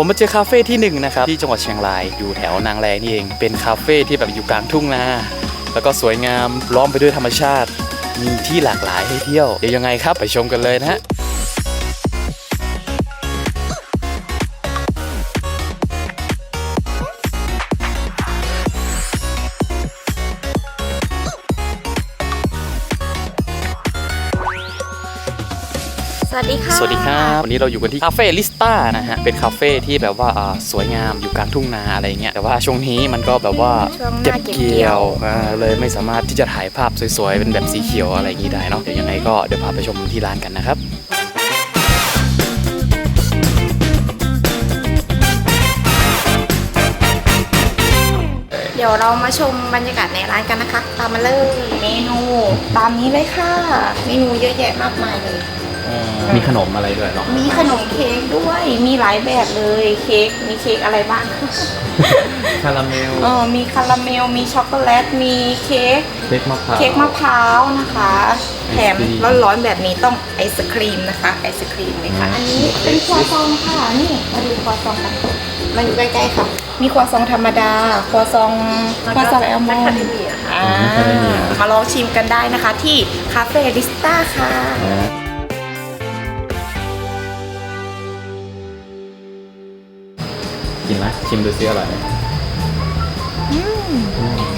ผมมาเจอคาเฟ่ที่หนึ่งนะครับที่จังหวัดเชียงรายอยู่แถวนางแลนี่เอง เป็นคาเฟ่ที่แบบอยู่กลางทุ่งนาแล้วก็สวยงามล้อมไปด้วยธรรมชาติ มีที่หลากหลายให้เที่ยว เดี๋ยวยังไงครับไปชมกันเลยนะฮะ วัสดีค่ะ สวัสดีครับ วันนี้เราอยู่กันที่คาเฟ่ลิสต้านะฮะ เป็นคาเฟ่ที่แบบว่าอ่าสวยงามอยู่กลางทุ่งนาอะไรเงี้ย แต่ว่าช่วงนี้มันก็แบบว่าช่วงหเก็บน้าเก็บเกี่เกี่ยยววอ่าเลยไม่สามารถที่จะถ่ายภาพสวยๆ เป็นแบบสีเขียวอะไรอย่างนี้ได้เนาะ เดี๋ยวยังไงก็เดี๋ยวพาไปชมที่ร้านกันนะครับ เดี๋ยวเรามาชมบรรยากาศในร้านกันนะคะ ตามมาเลย เมนู ตามนี้เลยค่ะ เมนูเยอะแยะมากมายเลย มีขนมอะไรด้วยเนาะมีขนมเค้กด้วย มีหลายแบบเลย เค้ก มีเค้กอะไรบ้าง คาราเมล เออ มีคาราเมล มีช็อกโกแลต มีเค้ก เค้กมะพร้าว เค้กมะพร้าวนะคะ แถมไอศกรีมร้อนๆแบบนี้ต้องไอศครีมนะคะ ไอศครีมเลยค่ะอืมอันนี้เป็นครัวซองค่ะ นี่ มาดูครัวซองกันมาอยู่ใกล้ๆค่ะ มีครัวซองธรรมดา ครัวซอง ครัวซองแอลมอนด์อ่ามาลองชิมกันได้นะคะ ที่คาเฟ่ดิสต้าค่ะ กินไหมชิมดูซิอร่อยไหม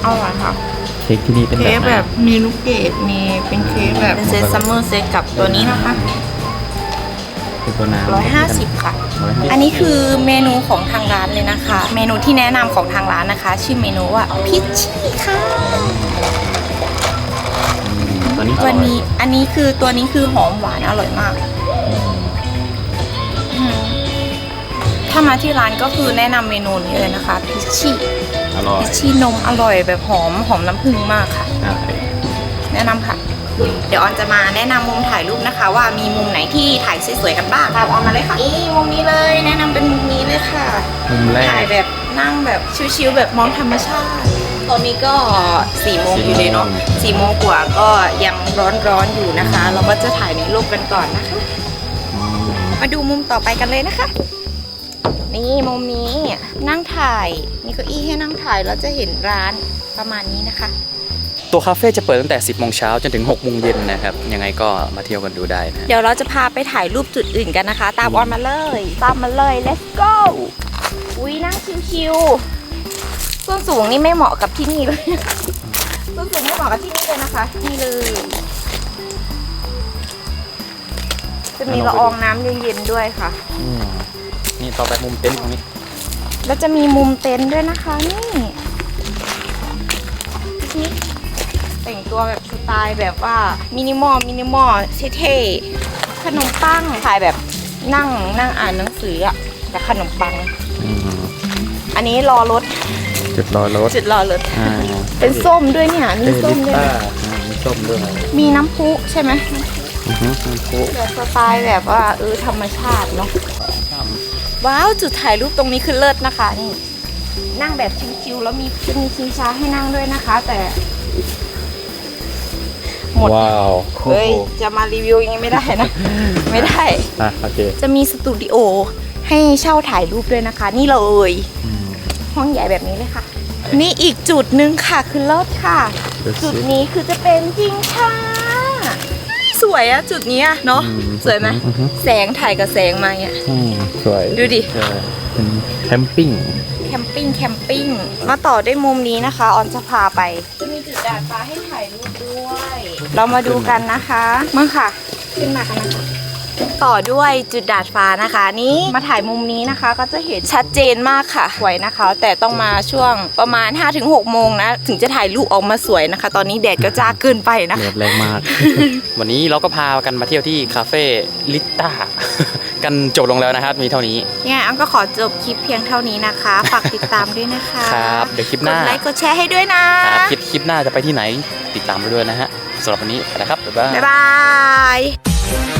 อร่อยค่ะเค้กที่นี่เป็นเค้กไหนแบบมีลูกเกดมีเป็นเค้กแบบเป็นเซตซัมเมอร์เซตกับตัวนี้นะคะคือตัวน้ำ150 ค่ะ150อันนี้คือเมนูของทางร้านเลยนะคะ เมนูที่แนะนำของทางร้านนะคะ ชื่อเมนูว่าพิชชี่ค่ะตัวนี้อร่อยวันนี้อันนี้คือตัวนี้คือหอมหวานอร่อยมาก ถ้ามาที่ร้านก็คือแนะนำเมนูนี้เลยนะคะพิชชี่อร่อยพิชชี่นมอร่อยแบบหอมหอมน้ำผึ้งมากค่ะใช่แนะนำค่ะ เดี๋ยวออนจะมาแนะนำมุมถ่ายรูปนะคะ ว่ามีมุมไหนที่ถ่ายสวยๆกันบ้างตามออนมาเลยค่ะนี่มุมนี้เลยแนะนำเป็นมุมนี้เลยค่ะ มุมแรถ่ายก แบบนั่งแบบชิวๆแบบมองธรรมชาติ ตอนนี้ก็สี่โมงอยู่เลยเนาะสี่โมงกว่าก็ยังร้อนๆอยู่นะคะ เราก็จะถ่ายในรูปกันก่อนนะคะ มาดูมุมต่อไปกันเลยนะคะ นี่มุมนี้นั่งถ่ายมีเก้าอี้ให้นั่งถ่ายแล้วจะเห็นร้านประมาณนี้นะคะ ตัวคาเฟ่จะเปิดตั้งแต่ 10โมงเช้าจนถึง6โมงเย็นนะครับ ยังไงก็มาเที่ยวกันดูได้นะ เดี๋ยวเราจะพาไปถ่ายรูปจุดอื่นกันนะคะ ตามออนมาเลย ตามมาเลย let's go อุ้ยนั่งชิวๆส้นสูงนี่ไม่เหมาะกับที่นี่เลยส้นสูงไม่เหมาะกับที่นี่เลยนะคะ นี่เลย จะมีละอองน้ำเย็นๆด้วยค่ะ อืมนี่ ต่อไปมุมเต็นท์ตรงนี้ แล้วจะมีมุมเต็นท์ด้วยนะคะนี่นี่แต่งตัวแบบสไตล์แบบว่ามินิมอลมินิมอลเท่ๆขนมปังถ่ายแบบนั่งนั่งอ่านหนังสืออะแต่ขนมปัง อันนี้รอรถจุดรอรถจุดรอรถ อ่าเป็นส้มด้วยเนี่ยมีเป็นส้ลิมสด้วยต้านะอ่ามีส้มด้วยมีน้ำพุใช่ไหม อือฮึน้ำพุ แบบสไตล์แบบว่าเออธรรมชาติเนาะ ว้าวจุดถ่ายรูปตรงนี้คือเลิศนะคะนี่นั่งแบบชิวๆแล้วมีจะมีชิงช้าให้นั่งด้วยนะคะ แต่ หมดว้าวเฮ้ยจะมารีวิวอย่างนี้ไม่ได้นะ ไม่ได้อะโอเคจะมีสตูดิโอให้เช่าถ่ายรูปด้วยนะคะ นี่เลยอืมห้องใหญ่แบบนี้เลยค่ะ นี่อีกจุดหนึ่งค่ะคือเลิศค่ะดูจุดสินี้คือจะเป็นจิงช้า สวยอะจุดเนี้ยเนาะอืมสวยไหมอือฮึแสงถ่ายกับแสงมาเนี่ยอืมสวยดูดิใช่เป็นแคมปิ้งแคมปิ้งแคมปิ้งมาต่อด้วยมุมนี้นะคะออนจะพาไปจะมีจุดดาดฟ้าให้ถ่ายรูปด้วย เรามาดูกันนะคะมาค่ะ ขึ้นมากันนะคะ ต่อด้วยจุดดาดฟ้านะคะนี้มาถ่ายมุมนี้นะคะ ก็จะเห็นชัดเจนมากค่ะสวยนะคะ แต่ต้องมาช่วงประมาณ 5-6 โมงนะ ถึงจะถ่ายรูปออกมาสวยนะคะ ตอนนี้แดดก็จ้าเกินไปนะเดืคะอดแรงมาก วันนี้เราก็พากันมาเที่ยวที่คาเฟ่ลิต้ากันจบลงแล้วนะครับ มีเท่านี้ยังไงอันก็ขอจบคลิปเพียงเท่านี้นะคะ ฝากติดตามด้วยนะคะครับเดี๋ยวคลิปหกน้าดไลค์กดแชร์ให้ด้วยนะครับคลิปคลิปหน้าจะไปที่ไหนติดตามไปด้วยนะฮะสำหรับวันนี้ไปแล้วครับบ๊ายบายบ๊ายบาย